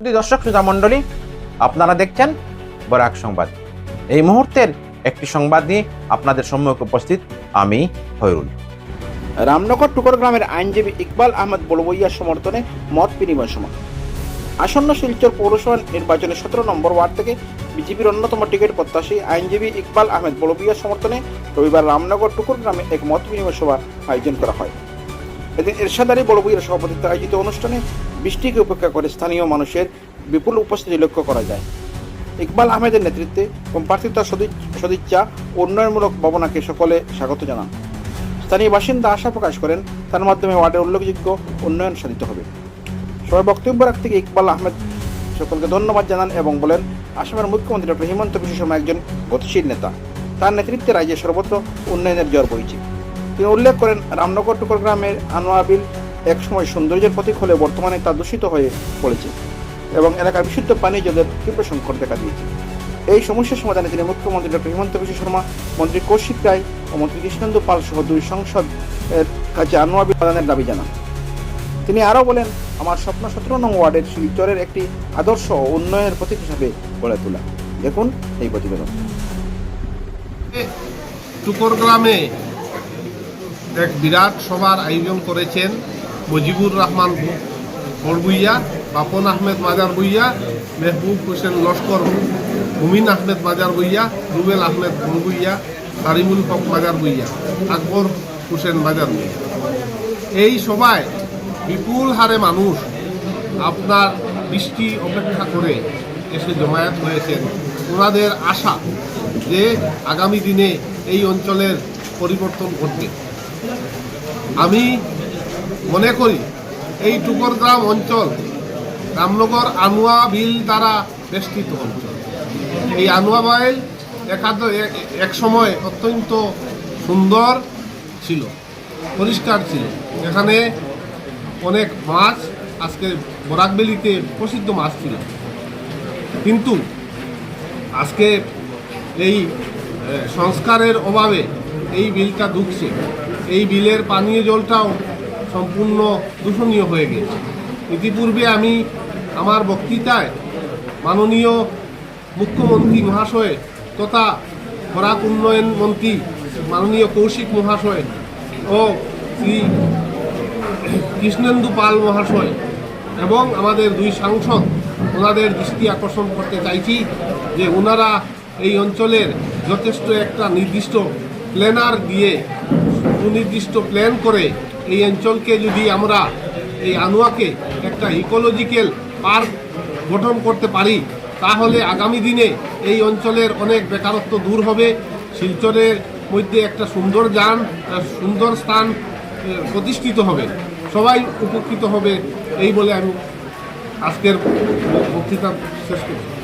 দর্শক শ্রোতা মণ্ডলী, আপনারা দেখছেন বরাক সংবাদ। এই মুহূর্তের একটি সংবাদ নিয়ে আপনাদের সম্মুখে উপস্থিত আমি হয়রুল রামনগর টুকর গ্রামের আইনজীবী ইকবাল আহমেদ বলবইয়ার সমর্থনে মত বিনিময় সভা। আসন্ন শিলচর পৌরসভা নির্বাচনে সতেরো নম্বর ওয়ার্ড থেকে বিজেপির অন্যতম টিকিট প্রত্যাশী আইনজীবী ইকবাল আহমেদ বলবইয়ার সমর্থনে রবিবার রামনগর টুকুর গ্রামে এক মত বিনিময় সভা আয়োজন করা হয়। এদিন এরশাদ আলী বড়বইয়ের সভাপতিত্বে আয়োজিত অনুষ্ঠানে বৃষ্টিকে উপেক্ষা করে স্থানীয় মানুষের বিপুল উপস্থিতি লক্ষ্য করা যায়। ইকবাল আহমেদের নেতৃত্বে সদি- সদিচ্ছা উন্নয়নমূলক ভাবনাকে সকলে স্বাগত জানান। স্থানীয় বাসিন্দা আশা প্রকাশ করেন, তার মাধ্যমে ওয়ার্ডের উল্লেখযোগ্য উন্নয়ন সাধিত হবে। সবাই বক্তব্য রাখতে গিয়ে ইকবাল আহমেদ সকলকে ধন্যবাদ জানান এবং বলেন, আসামের মুখ্যমন্ত্রী ডক্টর হিমন্ত বিশ্ব একজন গতিশীল নেতা। তার নেতৃত্বে রাজ্যে সর্বত্র উন্নয়নের জ্বর বইছে। তিনি উল্লেখ করেন, রামনগর টুকর গ্রামের আনোয়া বিল একসময় সৌন্দর্যের প্রতীক হলে বর্তমানে তা দূষিত হয়ে পড়েছে এবং এলাকার বিশুদ্ধ পানীয় জলের তীব্র সংকট দেখা দিয়েছে। এই সমস্যার সমাধানে তিনি মুখ্যমন্ত্রী ডক্টর হিমন্ত বিশ্ব শর্মা, মন্ত্রী কৌশিক রায় ও মন্ত্রী কৃষ্ণেন্দু পাল সহ দুই সংসদ এর কাছে আনোয়া বিল প্রদানের দাবি জানান। তিনি আরও বলেন, আমার স্বপ্ন সতেরো নং ওয়ার্ডের শিলচরের একটি আদর্শ উন্নয়নের প্রতীক হিসাবে গড়ে তোলা। দেখুন এই প্রতিবেদন। টুকর গ্রামে এক বিরাট সভার আয়োজন করেছেন মুজিবুর রহমান বড়বুইয়া বাপন আহমেদ মাজার বইয়া, মেহবুব হোসেন লস্কর, মুমিন আহমেদ মাজার বইয়া, রুবেল আহমেদ বড়বুইয়া তারিমুল হক মাজার বইয়া, আকবর হোসেন মাজার বইয়া। এই সভায় বিপুল হারে মানুষ আপনার বৃষ্টি অপেক্ষা করে এসে জমায়েত হয়েছেন। ওনাদের আশা যে আগামী দিনে এই অঞ্চলের পরিবর্তন ঘটবে। আমি মনে করি এই টুকরগ্রাম অঞ্চল রামনগর আনুয়া বিল দ্বারা বেষ্টিত অঞ্চল। এই আনুয়া বাইল একাদ এক সময় অত্যন্ত সুন্দর ছিল, পরিষ্কার ছিল। এখানে অনেক মাছ, আজকে বরাকবেলিতে প্রসিদ্ধ মাছ ছিল। কিন্তু আজকে এই সংস্কারের অভাবে এই বিলটা ঢুকছে এই বিলের পানীয় জলটাও সম্পূর্ণ দূষণীয় হয়ে গেছে। ইতিপূর্বে আমি আমার বক্তৃতায় মাননীয় মুখ্যমন্ত্রী মহাশয় তথা বরাক উন্নয়ন মন্ত্রী মাননীয় কৌশিক মহাশয় ও শ্রী কৃষ্ণেন্দু পাল মহাশয় এবং আমাদের দুই সাংসদ, ওনাদের দৃষ্টি আকর্ষণ করতে চাইছি যে ওনারা এই অঞ্চলের যথেষ্ট একটা নির্দিষ্ট প্ল্যানার দিয়ে সুনির্দিষ্ট প্ল্যান করে এই অঞ্চলকে যদি আমরা এই আনোয়াকে একটা ইকোলজিক্যাল পার্ক গঠন করতে পারি, তাহলে আগামী দিনে এই অঞ্চলের অনেক বেকারত্ব দূর হবে। শিলচরের মধ্যে একটা সুন্দর যান সুন্দর স্থান প্রতিষ্ঠিত হবে। সবাই উপকৃত হবে, এই বলে আমি আজকের বক্তৃতা শেষ করছি।